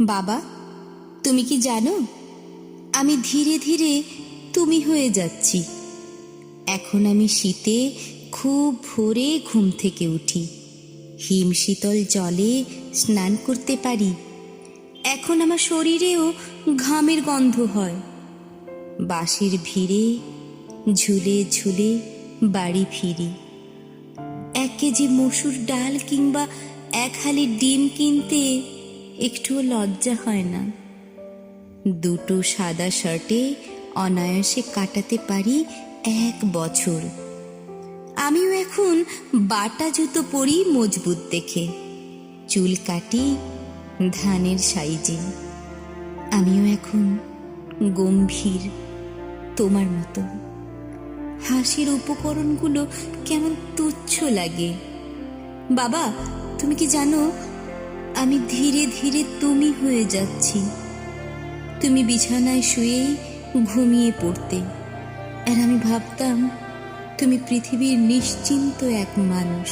বাবা, তুমি কি জানো? আমি ধীরে ধীরে তুমি হয়ে যাচ্ছি। এখন আমি শীতে খুব ভোরে ঘুম থেকে উঠি। হিম শীতল জলে স্নান করতে পারি। এখন আমার শরীরেও ঘামের গন্ধ হয়। বাঁশির ভিড়ে ঝুলে ঝুলে বাড়ি ফিরি। এক কেজি মসুর ডাল কিংবা এক হালি ডিম কিনতে একটুও লজ্জা হয় না। দুটো সাদা শার্টে অনায়াসে কাটাতে পারি এক বছর। আমিও এখন বাটা জুতো পরি মজবুত দেখে। চুল কাটি ধানের সাইজে। আমিও এখন গম্ভীর তোমার মতো। হাসির উপকরণগুলো কেমন তুচ্ছ লাগে। বাবা, তুমি কি জানো আমি ধীরে ধীরে তুমি হয়ে যাচ্ছি। তুমি বিছানায় শুয়েই ঘুমিয়ে পড়তে। আর আমি ভাবতাম, তুমি পৃথিবীর নিশ্চিন্ত এক মানুষ।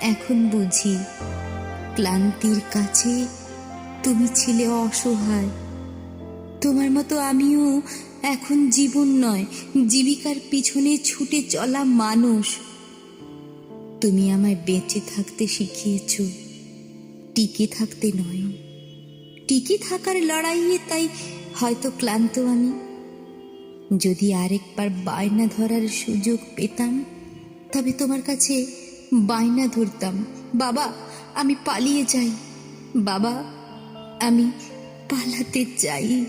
এখন বুঝি, ক্লান্তির কাছে তুমি ছিলে অসহায়। তোমার মতো আমিও এখন জীবন নয়, জীবিকার পিছনে ছুটে চলা মানুষ। তুমি আমায় বেঁচে থাকতে শিখিয়েছ। টিকে থাকতে নয়। টিকে থাকার লড়াইয়ে তাই হয়তো ক্লান্ত আমি। যদি আরেকবার বায়না ধরার সুযোগ পেতাম, তবে তোমার কাছে বায়না ধরতাম। বাবা, আমি পালিয়ে যাই। বাবা, আমি পালাতে চাই।